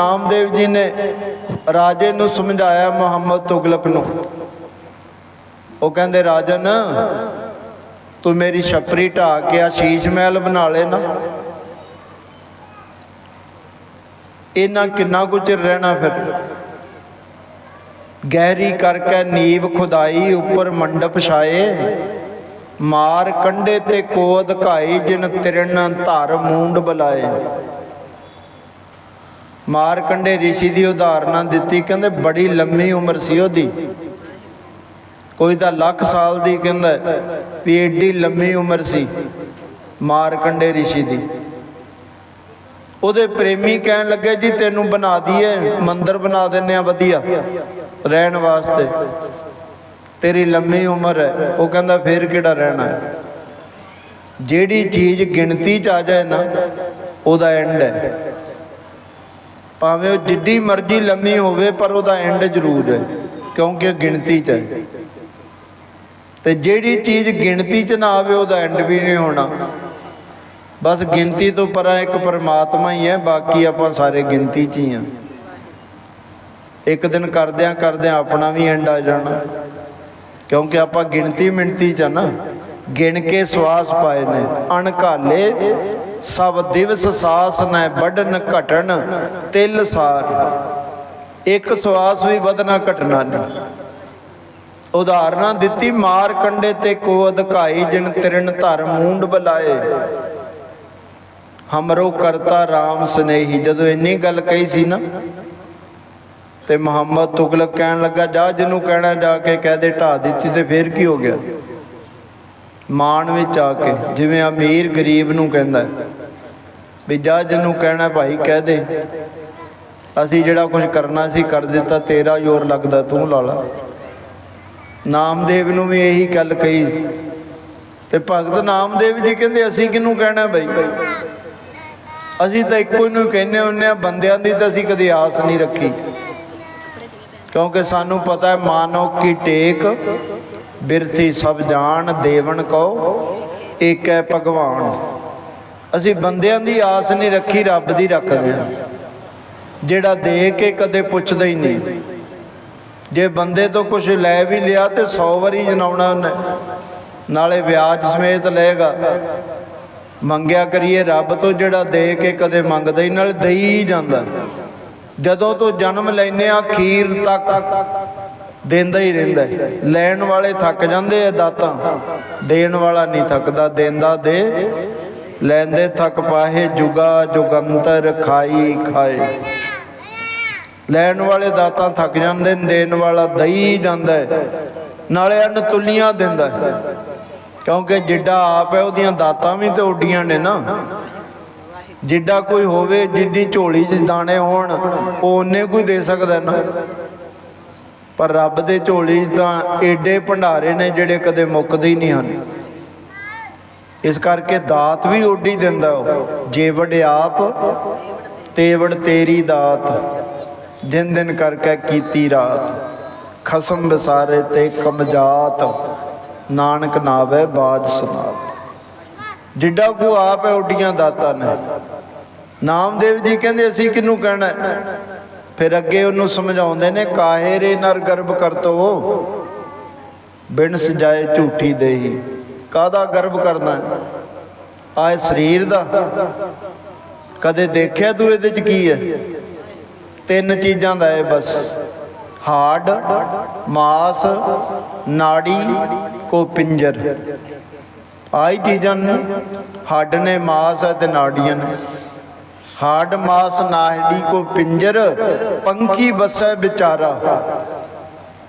ਨਾਮਦੇਵ ਜੀ ਨੇ ਰਾਜੇ ਨੂੰ ਸਮਝਾਇਆ ਮੁਹੰਮਦ ਤੁਗਲਕ ਨੂੰ। ਉਹ ਕਹਿੰਦੇ, ਰਾਜਨ, ਤੂੰ ਮੇਰੀ ਛਪਰੀ ਢਾ ਕੇ ਆਸ਼ੀਸ਼ ਮਹਿਲ ਬਣਾ ਲੈ ਨਾ। ਇਹਨਾਂ ਕਿੰਨਾ ਕੁ ਚਿਰ ਰਹਿਣਾ ਫਿਰ? ਗਹਿਰੀ ਕਰਕੇ ਨੀਵ ਖੁਦਾਈ ਉੱਪਰ ਮੰਡਪ ਛਾਏ। ਮਾਰ ਕੰਡੇ ਤੇ ਕੋਦ ਘਾਈ ਜਿਨ ਤਿਰਣ ਧਰ ਮੂੰਡ ਬਲਾਏ। ਮਾਰ ਕੰਡੇ ਰਿਸ਼ੀ ਦੀ ਉਦਾਹਰਨਾਂ ਦਿੱਤੀ, ਕਹਿੰਦੇ ਬੜੀ ਲੰਮੀ ਉਮਰ ਸੀ ਉਹਦੀ। ਕੋਈ ਤਾਂ ਲੱਖ ਸਾਲ ਦੀ, ਕਹਿੰਦਾ ਵੀ ਏਡੀ ਲੰਮੀ ਉਮਰ ਸੀ ਮਾਰ ਕੰਡੇ ਰਿਸ਼ੀ ਦੀ। ਉਹਦੇ ਪ੍ਰੇਮੀ ਕਹਿਣ ਲੱਗੇ, ਜੀ, ਤੈਨੂੰ ਬਣਾ ਦਈਏ, ਮੰਦਰ ਬਣਾ ਦਿੰਨੇ ਆ, ਵਧੀਆ, ਰਹਿਣ ਵਾਸਤੇ। ਤੇਰੀ ਲੰਮੀ ਉਮਰ ਹੈ। ਉਹ ਕਹਿੰਦਾ, ਫੇਰ ਕਿਹੜਾ ਰਹਿਣਾ ਹੈ? ਜਿਹੜੀ ਚੀਜ਼ ਗਿਣਤੀ ਚ ਆ ਜਾਏ ਨਾ, ਉਹਦਾ ਐਂਡ ਹੈ। ਭਾਵੇਂ ਉਹ ਜਿੱਡੀ ਮਰਜ਼ੀ ਲੰਮੀ ਹੋਵੇ, ਪਰ ਉਹਦਾ ਐਂਡ ਜ਼ਰੂਰ ਹੈ, ਕਿਉਂਕਿ ਉਹ ਗਿਣਤੀ ਚ ਹੈ। ਤੇ ਜਿਹੜੀ ਚੀਜ਼ ਗਿਣਤੀ ਚ ਨਾ ਆਵੇ, ਉਹਦਾ ਐਂਡ ਵੀ ਨਹੀਂ ਹੋਣਾ। ਬਸ ਗਿਣਤੀ ਤੋਂ ਪਰਾਂ ਇੱਕ ਪਰਮਾਤਮਾ ਹੀ ਹੈ, ਬਾਕੀ ਆਪਾਂ ਸਾਰੇ ਗਿਣਤੀ ਚ ਹੀ ਆ ਇੱਕ ਦਿਨ ਕਰਦਿਆਂ ਕਰਦਿਆਂ ਆਪਣਾ ਵੀ ਐਂਡ ਆ ਜਾਣਾ। ਕਿਉਂਕਿ ਆਪਾਂ ਗਿਣਤੀ ਮਿਣਤੀ ਚ ਆ ਨਾ, ਗਿਣ ਕੇ ਸਵਾਸ ਪਾਏ ਨੇ। ਅਣਕਾਲੇ ਸਭ ਦਿਵਸ ਸਾਸ ਨੈ ਬੜਨ ਘਟਣ, ਤਿਲ ਸਾਰ। ਇੱਕ ਸਵਾਸ ਵੀ ਵਧਣਾ ਘਟਣਾ ਨਹੀਂ। ਉਦਾਹਰਨਾਂ ਦਿੱਤੀ, ਮਾਰ ਕੰਡੇ ਤੇ ਕੋ ਅਧਕਾਈ ਜਿਨ ਤਿਰਣ ਧਰ ਮੂੰਡ ਬਲਾਏ। ਹਮਰੋ ਕਰਤਾ RAM ਸਨੇਹੀ, ਜਦੋਂ ਇੰਨੀ ਗੱਲ ਕਹੀ ਸੀ ਨਾ, ਤੇ ਮੁਹੰਮਦ ਤੁਗਲਕ ਕਹਿਣ ਲੱਗਾ, ਜਾ ਜਿਹਨੂੰ ਕਹਿਣਾ, ਜਾ ਕੇ ਕਹਿ ਦੇ ਢਾ ਦਿੱਤੀ ਤੇ ਫੇਰ ਕੀ ਹੋ ਗਿਆ? ਮਾਣ ਵਿੱਚ ਆ ਕੇ, ਜਿਵੇਂ ਅਮੀਰ ਗਰੀਬ ਨੂੰ ਕਹਿੰਦਾ ਵੀ ਜਾ ਜਿਹਨੂੰ ਕਹਿਣਾ ਭਾਈ ਕਹਿ ਦੇ, ਅਸੀਂ ਜਿਹੜਾ ਕੁਝ ਕਰਨਾ ਸੀ ਕਰ ਦਿੱਤਾ, ਤੇਰਾ ਜ਼ੋਰ ਲੱਗਦਾ ਤੂੰ ਲਾਲਾ ਨਾਮਦੇਵ ਨੂੰ ਵੀ ਇਹੀ ਗੱਲ ਕਹੀ। ਤੇ ਭਗਤ ਨਾਮਦੇਵ ਜੀ ਕਹਿੰਦੇ, ਅਸੀਂ ਕਿਹਨੂੰ ਕਹਿਣਾ ਬਈ ਅਸੀਂ ਤਾਂ ਇੱਕੋ ਹੀ ਨੂੰ ਕਹਿੰਦੇ ਹੁੰਨੇ ਆ ਬੰਦਿਆਂ ਦੀ ਤਾਂ ਅਸੀਂ ਕਦੇ ਆਸ ਨਹੀਂ ਰੱਖੀ। ਕਿਉਂਕਿ ਸਾਨੂੰ ਪਤਾ ਹੈ ਮਾਨੋ ਕੀ ਟੇਕ ਬਿਰਥੀ ਸਭ ਜਾਣ ਦੇਵਨ ਕੋ ਏਕ ਹੈ ਭਗਵਾਨ। ਅਸੀਂ ਬੰਦਿਆਂ ਦੀ ਆਸ ਨਹੀਂ ਰੱਖੀ, ਰੱਬ ਦੀ ਰੱਖਦੇ ਹਾਂ। ਜਿਹੜਾ ਦੇ ਕੇ ਕਦੇ ਪੁੱਛਦਾ ਹੀ ਨਹੀਂ। ਜੇ ਬੰਦੇ ਤੋਂ ਕੁਝ ਲੈ ਵੀ ਲਿਆ ਤੇ 100 ਵਾਰੀ ਜਨਾਉਣਾ ਉਹਨੇ, ਨਾਲੇ ਵਿਆਜ ਸਮੇਤ ਲਏਗਾ। ਮੰਗਿਆ ਕਰੀਏ ਰੱਬ ਤੋਂ, ਜਿਹੜਾ ਦੇ ਕੇ ਕਦੇ ਮੰਗਦਾ ਹੀ ਨਾਲ ਦੇਈ ਜਾਂਦਾ। ਜਦੋਂ ਤੋਂ ਜਨਮ ਲੈਨੇ ਆ ਖੀਰ ਤੱਕ ਦਿੰਦਾ ਹੀ ਰਹਿੰਦਾ ਹੈ। ਲੈਣ ਵਾਲੇ ਥੱਕ ਜਾਂਦੇ ਆ ਦਾਤਾਂ ਦੇਣ ਵਾਲਾ ਨਹੀਂ ਥੱਕਦਾ, ਦਿੰਦਾ ਦੇ ਲੈਂਦੇ ਥੱਕ ਪਾਹੇ, ਜੁਗਾ ਜੁਗੰਤਰ ਖਾਈ ਖਾਏ ਲੈਣ ਵਾਲੇ ਦਾਤਾਂ ਥੱਕ ਜਾਂਦੇ ਨੇ, ਦੇਣ ਵਾਲਾ ਦਈ ਜਾਂਦਾ ਹੈ। ਨਾਲੇ ਅਨ ਤੁਲੀਆਂ ਦਿੰਦਾ ਹੈ। ਕਿਉਂਕਿ ਜਿੱਡਾ ਆਪ ਹੈ, ਉਹਦੀਆਂ ਦਾਤਾਂ ਵੀ ਤੇ ਉੱਡੀਆਂ ਨੇ ਨਾ ਜਿੱਡਾ ਕੋਈ ਹੋਵੇ, ਜਿੱਡੀ ਝੋਲੀ 'ਚ ਦਾਣੇ ਹੋਣ, ਉਹ ਉਹਨੇ ਕੋਈ ਦੇ ਸਕਦਾ ਨਾ ਪਰ ਰੱਬ ਦੇ ਝੋਲੀ ਤਾਂ ਏਡੇ ਭੰਡਾਰੇ ਨੇ ਜਿਹੜੇ ਕਦੇ ਮੁੱਕਦੇ ਹੀ ਨਹੀਂ ਹਨ। ਇਸ ਕਰਕੇ ਦਾਤ ਵੀ ਓਡੀ ਦਿੰਦਾ ਉਹ। ਜੇਵੜ ਆਪ, ਤੇਵੜ ਤੇਰੀ ਦਾਤ। ਦਿਨ ਦਿਨ ਕਰਕੇ ਕੀਤੀ ਰਾਤ। ਖਸਮ ਬਸਾਰੇ ਤੇ ਕਮਜਾਤ ਨਾਨਕ ਨਾਵੇ ਬਾਜ ਸੁਨਾਤ। ਜਿੱਡਾ ਕੋ ਆਪ ਹੈ, ਉੱਡੀਆਂ ਦਾਤਾਂ ਨੇ। ਨਾਮਦੇਵ ਜੀ ਕਹਿੰਦੇ, ਅਸੀਂ ਕਿਹਨੂੰ ਕਹਿਣਾ ਫਿਰ ਅੱਗੇ ਉਹਨੂੰ ਸਮਝਾਉਂਦੇ ਨੇ, ਕਾਹੇ ਰੇ ਨਰ ਗਰਭ ਕਰਤੋ ਬਿਨ ਸਜਾਏ ਝੂਠੀ ਦੇਹੀ। ਕਾਦਾ ਗਰਭ ਕਰਨਾ? ਆਏ ਸਰੀਰ ਦਾ। ਕਦੇ ਦੇਖਿਆ ਤੂੰ ਇਹਦੇ ਚ ਕੀ ਹੈ? ਤਿੰਨ ਚੀਜ਼ਾਂ ਦਾ ਹੈ ਬਸ। ਹਾਰਡ ਮਾਸ, ਨਾੜੀ ਕੋ ਪਿੰਜਰ ਆਈ ਚੀਜ਼ਾਂ ਨੇ। ਹੱਡ ਨੇ, ਮਾਸ ਹੈ ਤੇ ਨਾੜੀਆਂ ਨੇ। ਹਾਰਡ ਮਾਸ ਨਾਹੜੀ ਕੋ ਪਿੰਜਰ, ਪੰਖੀ ਵਸੈ ਵਿਚਾਰਾ।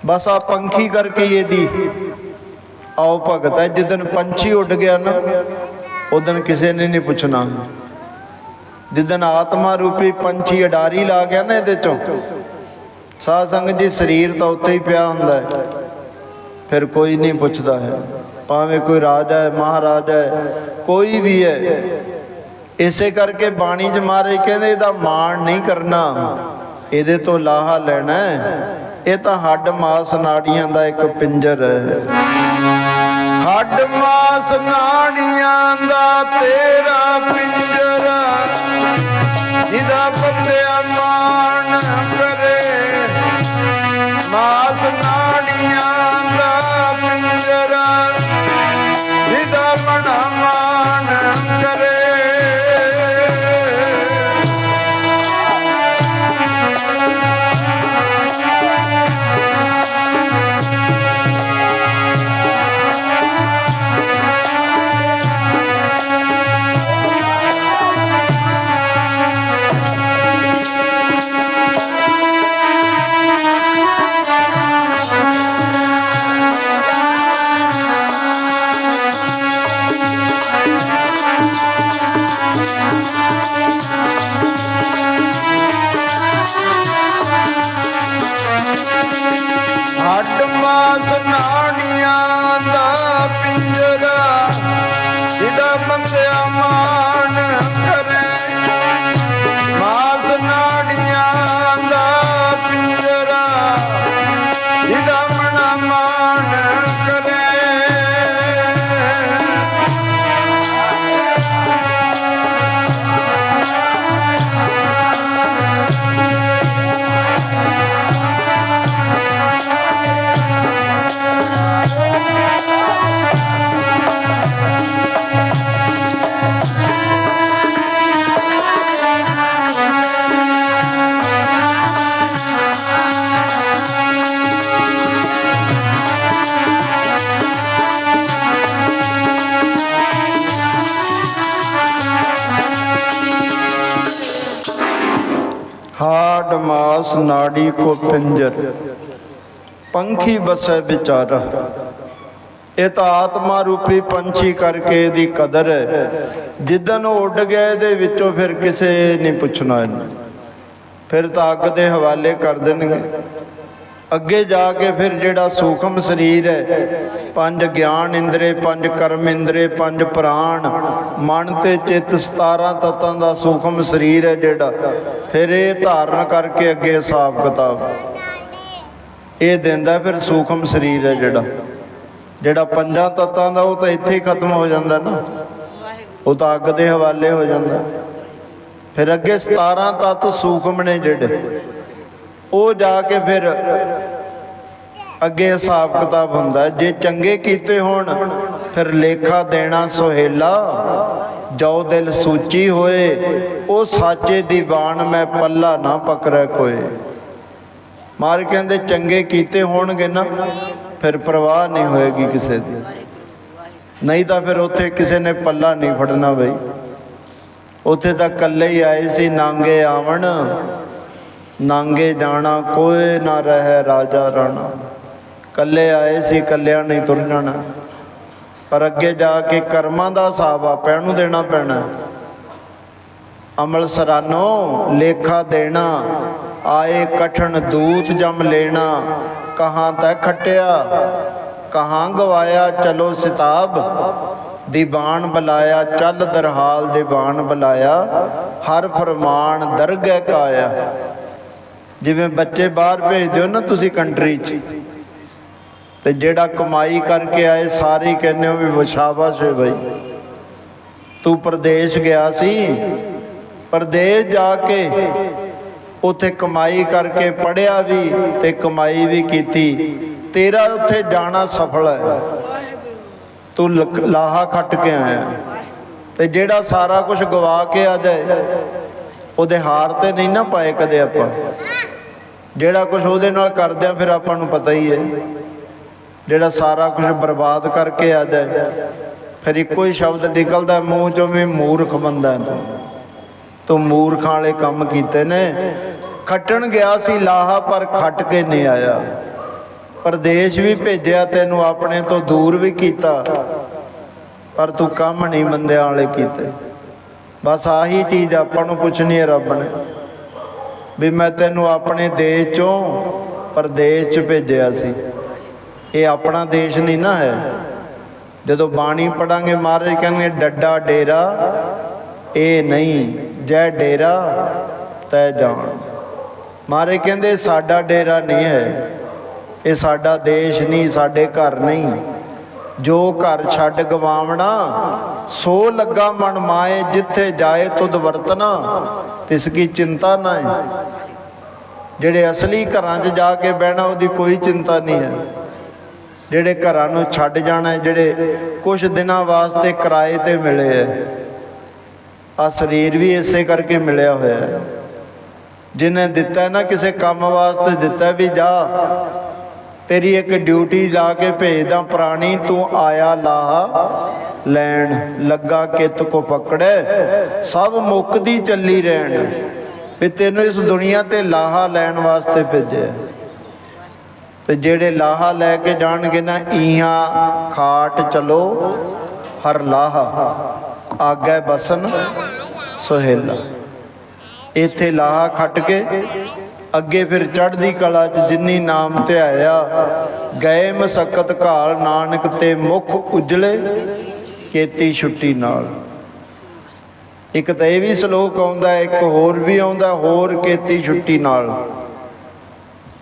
ਬਸ ਆ ਪੰਖੀ ਕਰਕੇ ਇਹਦੀ ਆਓ ਭਗਤ ਹੈ ਜਿੱਦਨ ਪੰਛੀ ਉੱਡ ਗਿਆ ਨਾ ਉਦਨ ਕਿਸੇ ਨੇ ਨਹੀਂ ਪੁੱਛਣਾ। ਜਿੱਦਨ ਆਤਮਾ ਰੂਪੀ ਪੰਛੀ ਅਡਾਰੀ ਲਾ ਗਿਆ ਨਾ ਇਹਦੇ ਚੋਂ, ਸਾਧ ਸੰਗਤ ਜੀ, ਸਰੀਰ ਤਾਂ ਉੱਥੇ ਹੀ ਪਿਆ ਹੁੰਦਾ ਹੈ। ਫਿਰ ਕੋਈ ਨਹੀਂ ਪੁੱਛਦਾ ਹੈ। ਭਾਵੇਂ ਕੋਈ ਰਾਜਾ ਹੈ, ਮਹਾਰਾਜਾ ਹੈ, ਕੋਈ ਵੀ ਹੈ ਇਸੇ ਕਰਕੇ ਬਾਣੀ ਚ ਮਹਾਰਾਜ ਕਹਿੰਦੇ ਇਹਦਾ ਮਾਣ ਨਹੀਂ ਕਰਨਾ। ਇਹਦੇ ਤੋਂ ਲਾਹਾ ਲੈਣਾ ਇਹ ਤਾਂ ਹੱਡ ਮਾਸ ਨਾੜੀਆਂ ਦਾ ਇੱਕ ਪਿੰਜਰ ਹੈ। ਹੱਡ ਮਾਸ ਨਾੜੀਆਂ ਦਾ ਤੇਰਾ ਹਾਡ ਮਾਸ ਨਾੜੀ ਕੋ ਪਿੰਜਰ। ਪੰਖੀ ਬਸੈ ਵਿਚਾਰਾ। ਇਹ ਤਾਂ ਆਤਮਾ ਰੂਪੀ ਪੰਛੀ ਕਰਕੇ ਇਹਦੀ ਕਦਰ ਹੈ। ਜਿੱਦਨ ਉਹ ਉੱਡ ਗਿਆ, ਇਹਦੇ ਵਿੱਚੋਂ ਫਿਰ ਕਿਸੇ ਨਹੀਂ ਪੁੱਛਣਾ ਇਹਨੂੰ ਫਿਰ ਤਾਂ ਅੱਗ ਦੇ ਹਵਾਲੇ ਕਰ ਦੇਣਗੇ। ਅੱਗੇ ਜਾ ਕੇ ਫਿਰ ਜਿਹੜਾ ਸੂਖਮ ਸਰੀਰ ਹੈ, ਪੰਜ ਗਿਆਨ ਇੰਦਰੇ, ਪੰਜ ਕਰਮ ਇੰਦਰੇ, ਪੰਜ ਪ੍ਰਾਣ, ਮਨ ਤੇ ਚਿੱਤ 17 ਤਤਾਂ ਦਾ ਸੂਖਮ ਸਰੀਰ ਹੈ ਜਿਹੜਾ, ਫਿਰ ਇਹ ਧਾਰਨ ਕਰਕੇ ਅੱਗੇ ਹਿਸਾਬ ਕਿਤਾਬ। ਇਹ ਦਿੰਦਾ ਫਿਰ ਸੂਖਮ ਸਰੀਰ ਹੈ ਜਿਹੜਾ। ਜਿਹੜਾ ਪੰਜਾਂ ਤਤਾਂ ਦਾ ਉਹ ਤਾਂ ਇੱਥੇ ਹੀ ਖਤਮ ਹੋ ਜਾਂਦਾ ਨਾ। ਉਹ ਤਾਂ ਅੱਗ ਦੇ ਹਵਾਲੇ ਹੋ ਜਾਂਦਾ। ਫਿਰ ਅੱਗੇ 17 ਤਤ ਸੂਖਮ ਨੇ ਜਿਹੜੇ। ਉਹ ਜਾ ਕੇ ਫਿਰ ਅੱਗੇ ਹਿਸਾਬ ਕਿਤਾਬ ਹੁੰਦਾ ਜੇ ਚੰਗੇ ਕੀਤੇ ਹੋਣ, ਫਿਰ ਲੇਖਾ ਦੇਣਾ ਸੁਹੇਲਾ, ਜੋ ਦਿਲ ਸੂਚੀ ਹੋਏ, ਉਹ ਸਾਚੇ ਦੀਵਾਨ ਮੈਂ ਪੱਲਾ ਨਾ ਪਕੜੈ ਕੋਏ। ਮਾਰ ਕਹਿੰਦੇ ਚੰਗੇ ਕੀਤੇ ਹੋਣਗੇ ਨਾ, ਫਿਰ ਪ੍ਰਵਾਹ ਨਹੀਂ ਹੋਏਗੀ ਕਿਸੇ ਦੀ। ਨਹੀਂ ਤਾਂ ਫਿਰ ਉੱਥੇ ਕਿਸੇ ਨੇ ਪੱਲਾ ਨਹੀਂ ਫੜਨਾ ਬਈ। ਉੱਥੇ ਤਾਂ ਇਕੱਲੇ ਹੀ ਆਏ ਸੀ, ਨਾਂਗੇ ਆਵਣ ਨਾਂਗੇ ਜਾਣਾ ਕੋਈ ਨਾ ਰਹੇ ਰਾਜਾ ਰਾਣਾ। ਕੱਲੇ ਆਏ ਸੀ, ਕੱਲਿਆਂ ਨਹੀਂ ਤੁਰ ਜਾਣਾ। ਪਰ ਅੱਗੇ ਜਾ ਕੇ ਕਰਮਾਂ ਦਾ ਹਿਸਾਬ ਆਪਿਆਂ ਨੂੰ ਦੇਣਾ ਪੈਣਾ। ਅਮਲ ਸਰਾਨੋ, ਲੇਖਾ ਦੇਣਾ, ਆਏ ਕਠਨ ਦੂਤ ਜਮ ਲੈਣਾ। ਕਹਾਂ ਤੈ ਖਟਿਆ, ਕਹਾਂ ਗਵਾਇਆ, ਚਲੋ ਸਿਤਾਬ। ਦੀਵਾਨ ਬੁਲਾਇਆ, ਚੱਲ ਦਰਹਾਲ ਦੀਵਾਨ ਬੁਲਾਇਆ। ਹਰ ਫਰਮਾਨ ਦਰਗਹਿ ਕਾਇਆ। ਜਿਵੇਂ ਬੱਚੇ ਬਾਹਰ ਭੇਜਦੇ ਹੋ ਨਾ ਤੁਸੀਂ ਕੰਟਰੀ 'ਚ, ਤੇ ਜਿਹੜਾ ਕਮਾਈ ਕਰਕੇ ਆਏ ਸਾਰੇ ਕਹਿੰਦੇ ਹੋ ਵੀ ਵਸ਼ਾਬਾਸ਼ ਹੈ ਬਈ। ਤੂੰ ਪ੍ਰਦੇਸ਼ ਗਿਆ ਸੀ, ਪ੍ਰਦੇਸ਼ ਜਾ ਕੇ ਉਥੇ ਕਮਾਈ ਕਰਕੇ ਪੜਿਆ ਵੀ ਤੇ ਕਮਾਈ ਵੀ ਕੀਤੀ। ਤੇਰਾ ਉੱਥੇ ਜਾਣਾ ਸਫਲ ਹੈ। ਤੂੰ ਲਾਹਾ ਖੱਟ ਕੇ ਆਇਆ। ਤੇ ਜਿਹੜਾ ਸਾਰਾ ਕੁਝ ਗਵਾ ਕੇ ਆ ਜਾਏ, ਉਹਦੇ ਹਾਰ ਤੇ ਨਹੀਂ ਨਾ ਪਾਏ ਕਦੇ ਆਪਾਂ। ਜਿਹੜਾ ਕੁਝ ਉਹਦੇ ਨਾਲ ਕਰਦੇ ਆ, ਫਿਰ ਆਪਾਂ ਨੂੰ ਪਤਾ ਹੀ ਹੈ। ਜਿਹੜਾ ਸਾਰਾ ਕੁਝ ਬਰਬਾਦ ਕਰਕੇ ਆ ਜਾਏ, ਫਿਰ ਇੱਕੋ ਹੀ ਸ਼ਬਦ ਨਿਕਲਦਾ, ਮੂੰਹ ਚੋਂ ਵੀ ਮੂਰਖ ਬੰਦਾ ਤੂੰ। ਤੂੰ ਮੂਰਖਾਂ ਵਾਲੇ ਕੰਮ ਕੀਤੇ ਨੇ। ਖੱਟਣ ਗਿਆ ਸੀ ਲਾਹਾ, ਪਰ ਖੱਟ ਕੇ ਨਹੀਂ ਆਇਆ। ਪਰਦੇਸ਼ ਵੀ ਭੇਜਿਆ, ਤੈਨੂੰ ਆਪਣੇ ਤੋਂ ਦੂਰ ਵੀ ਕੀਤਾ। ਪਰ ਤੂੰ ਕੰਮ ਨਹੀਂ ਬੰਦਿਆਂ ਵਾਲੇ ਕੀਤੇ। ਬਸ ਆਹੀ ਚੀਜ਼ ਆਪਾਂ ਨੂੰ ਪੁੱਛਣੀ ਹੈ ਰੱਬ ਨੇ। ਵੀ ਮੈਂ ਤੈਨੂੰ ਆਪਣੇ ਦੇਸ਼ ਚੋਂ ਪਰਦੇਸ਼ ਚ ਭੇਜਿਆ ਸੀ। ਇਹ ਆਪਣਾ ਦੇਸ਼ ਨਹੀਂ ਨਾ ਹੈ। ਜਦੋਂ ਬਾਣੀ ਪੜਾਂਗੇ ਮਹਾਰਾਜ ਕਹਿੰਦੇ, ਡੱਡਾ ਡੇਰਾ, ਇਹ ਨਹੀਂ, ਜੈ ਡੇਰਾ, ਤੈ ਜਾਣ। ਮਹਾਰਾਜ ਕਹਿੰਦੇ, ਸਾਡਾ ਡੇਰਾ ਨਹੀਂ ਹੈ। ਇਹ ਸਾਡਾ ਦੇਸ਼ ਨਹੀਂ, ਸਾਡੇ ਘਰ ਨਹੀਂ। ਜੋ ਘਰ ਛੱਡ ਗਵਾਵਣਾ, ਸੋ ਲੱਗਾ ਮਨ ਮਾਏ, ਜਿੱਥੇ ਜਾਏ ਤੁਧ ਵਰਤਨਾ ਤਿਸ ਕੀ ਚਿੰਤਾ ਨਾ ਜਿਹੜੇ ਅਸਲੀ ਘਰਾਂ 'ਚ ਜਾ ਕੇ ਬਹਿਣਾ, ਉਹਦੀ ਕੋਈ ਚਿੰਤਾ ਨਹੀਂ ਹੈ। ਜਿਹੜੇ ਘਰਾਂ ਨੂੰ ਛੱਡ ਜਾਣਾ ਜਿਹੜੇ ਕੁਝ ਦਿਨਾਂ ਵਾਸਤੇ ਕਿਰਾਏ ਤੇ ਮਿਲੇ ਹੈ ਆ ਸਰੀਰ ਵੀ ਇਸੇ ਕਰਕੇ ਮਿਲਿਆ ਹੋਇਆ ਹੈ। ਜਿਹਨੇ ਦਿੱਤਾ ਨਾ, ਕਿਸੇ ਕੰਮ ਵਾਸਤੇ ਦਿੱਤਾ ਵੀ ਜਾ, ਤੇਰੀ ਇੱਕ ਡਿਊਟੀ ਲਾ ਕੇ ਭੇਜਦਾ, ਪ੍ਰਾਣੀ ਤੂੰ ਆਇਆ ਲਾਹ ਲੈਣ ਲੱਗਾ ਕਿਤ ਕੋ ਪਕੜੈ। ਸਭ ਮੁੱਕਦੀ ਚੱਲੀ ਰਹਿਣ। ਵੀ ਤੈਨੂੰ ਇਸ ਦੁਨੀਆ ਤੇ ਲਾਹਾ ਲੈਣ ਵਾਸਤੇ ਭੇਜਿਆ। ਤੇ ਜਿਹੜੇ ਲਾਹਾ ਲੈ ਕੇ ਜਾਣਗੇ ਨਾ, ਈਹਾਂ ਖਾਟ ਚਲੋ, ਹਰ ਲਾਹਾ, ਆਗੇ ਬਸਨ ਸੁਹੇਲਾ। ਇੱਥੇ ਲਾਹਾ ਖੱਟ ਕੇ ਅੱਗੇ ਫਿਰ ਚੜ੍ਹਦੀ ਕਲਾ ਚ ਜਿੰਨੀ ਨਾਮ ਧਿਆਇਆ, ਗਏ ਮਸਕਤ ਘਾਲ ਨਾਨਕ ਤੇ ਮੁਖ ਉਜਲੇ। ਕੀਤੀ ਛੁੱਟੀ ਨਾਲ। ਇੱਕ ਤਾਂ ਇਹ ਵੀ ਸ਼ਲੋਕ ਆਉਂਦਾ, ਇੱਕ ਹੋਰ ਵੀ ਆਉਂਦਾ, ਹੋਰ ਕੀਤੀ ਛੁੱਟੀ ਨਾਲ।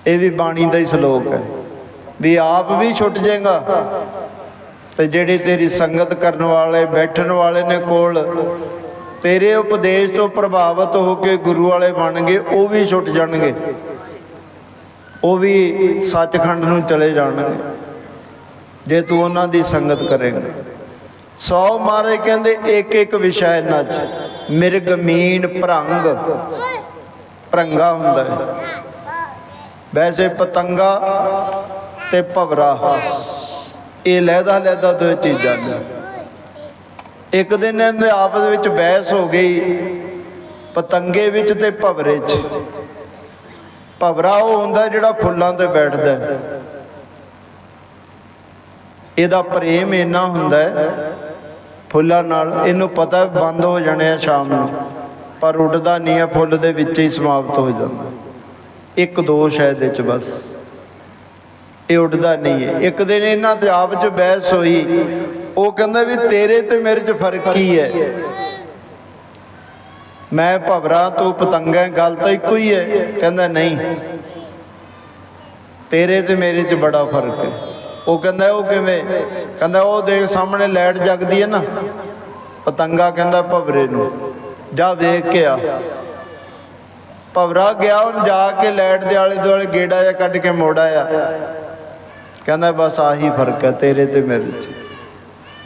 ਇਹ ਵੀ ਬਾਣੀ ਦਾ ਹੀ ਸ਼ਲੋਕ ਹੈ। ਵੀ ਆਪ ਵੀ ਛੁੱਟ ਜਾਏਗਾ, ਤੇ ਜਿਹੜੇ ਤੇਰੀ ਸੰਗਤ ਕਰਨ ਵਾਲੇ, ਬੈਠਣ ਵਾਲੇ ਨੇ ਕੋਲ, ਤੇਰੇ ਉਪਦੇਸ਼ ਤੋਂ ਪ੍ਰਭਾਵਿਤ ਹੋ ਕੇ ਗੁਰੂ ਵਾਲੇ ਬਣ ਗਏ ਉਹ ਵੀ ਛੁੱਟ ਜਾਣਗੇ। ਉਹ ਵੀ ਸੱਚਖੰਡ ਨੂੰ ਚਲੇ ਜਾਣਗੇ, ਜੇ ਤੂੰ ਉਹਨਾਂ ਦੀ ਸੰਗਤ ਕਰੇਗਾ। ਸੌ ਮਾਰੇ ਕਹਿੰਦੇ, ਇੱਕ ਇੱਕ ਵਿਸ਼ਾ ਇਹਨਾਂ 'ਚ। ਮਿਰਗ ਮੀਨ ਭਰੰਗ ਭਰੰਗਾ ਹੁੰਦਾ ਹੈ। ਵੈਸੇ ਪਤੰਗਾ ਤੇ ਭਵਰਾ ਇਹ ਲਹਿਦਾ ਲਹਿਦਾ ਦੋ ਚੀਜ਼ਾਂ ਨੇ। ਇੱਕ ਦਿਨ ਇਹਦੇ ਆਪਸ ਵਿੱਚ ਬਹਿਸ ਹੋ ਗਈ, ਪਤੰਗੇ ਵਿੱਚ ਤੇ ਭਵਰੇ 'ਚ। ਭਵਰਾ ਉਹ ਹੁੰਦਾ ਜਿਹੜਾ ਫੁੱਲਾਂ ਤੇ ਬੈਠਦਾ ਇਹਦਾ ਪ੍ਰੇਮ ਇੰਨਾ ਹੁੰਦਾ ਹੈ ਫੁੱਲਾਂ ਨਾਲ ਇਹਨੂੰ ਪਤਾ ਬੰਦ ਹੋ ਜਾਣੇ ਆ ਸ਼ਾਮ ਨੂੰ। ਪਰ ਉੱਡਦਾ ਨਹੀਂ ਹੈ ਫੁੱਲ ਦੇ ਵਿੱਚ ਹੀ ਸਮਾਪਤ ਹੋ ਜਾਂਦਾ। ਇੱਕ ਦੋਸ਼ ਹੈ ਇਹਦੇ ਚ ਬਸ। ਇਹ ਉੱਡਦਾ ਨਹੀਂ ਹੈ। ਇੱਕ ਦਿਨ ਇਹਨਾਂ ਤੇ ਆਪ ਚ ਬਹਿਸ ਹੋਈ। ਉਹ ਕਹਿੰਦਾ ਵੀ ਤੇਰੇ ਤੇ ਮੇਰੇ ਚ ਫ਼ਰਕ ਕੀ ਹੈ? ਮੈਂ ਭਵਰਾ, ਤੂੰ ਪਤੰਗਾ ਗੱਲ ਤਾਂ ਇੱਕੋ ਹੀ ਹੈ। ਕਹਿੰਦਾ ਨਹੀਂ। ਤੇਰੇ ਤੇ ਮੇਰੇ ਚ ਬੜਾ ਫ਼ਰਕ ਹੈ। ਉਹ ਕਹਿੰਦਾ, ਉਹ ਕਿਵੇਂ? ਕਹਿੰਦਾ, ਉਹ ਦੇਖ ਸਾਹਮਣੇ ਲਾਈਟ ਜਗਦੀ ਹੈ ਨਾ, ਪਤੰਗਾ ਕਹਿੰਦਾ ਭਵਰੇ ਨੂੰ, ਜਾ ਵੇਖ ਕੇ ਆ। ਭਵਰਾ ਗਿਆ ਉਹ ਜਾ ਕੇ ਲਾਈਟ ਦੇ ਆਲੇ ਦੁਆਲੇ ਗੇੜਾ ਜਿਹਾ ਕੱਢ ਕੇ ਮੋੜ ਆ। ਕਹਿੰਦਾ, ਬਸ ਆਹੀ ਫ਼ਰਕ ਹੈ ਤੇਰੇ ਤੇ ਮੇਰੇ 'ਚ।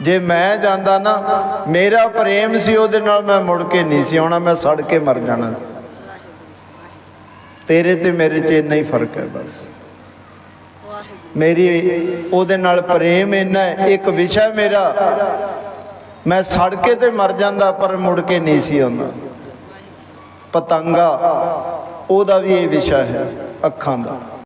ਜੇ ਮੈਂ ਜਾਂਦਾ ਨਾ, ਮੇਰਾ ਪ੍ਰੇਮ ਸੀ ਉਹਦੇ ਨਾਲ ਮੈਂ ਮੁੜ ਕੇ ਨਹੀਂ ਸੀ ਆਉਣਾ, ਮੈਂ ਸੜ ਕੇ ਮਰ ਜਾਣਾ ਸੀ। ਤੇਰੇ ਤੇ ਮੇਰੇ 'ਚ ਇੰਨਾ ਹੀ ਫ਼ਰਕ ਹੈ ਬਸ। ਮੇਰੀ ਉਹਦੇ ਨਾਲ ਪ੍ਰੇਮ ਇੰਨਾ ਇੱਕ ਵਿਸ਼ਾ ਮੇਰਾ। ਮੈਂ ਸੜ ਕੇ ਤੇ ਮਰ ਜਾਂਦਾ, ਪਰ ਮੁੜ ਕੇ ਨਹੀਂ ਸੀ ਆਉਂਦਾ। ਪਤੰਗਾ, ਉਹਦਾ ਵੀ ਇਹ ਵਿਸ਼ਾ ਹੈ, ਅੱਖਾਂ ਦਾ।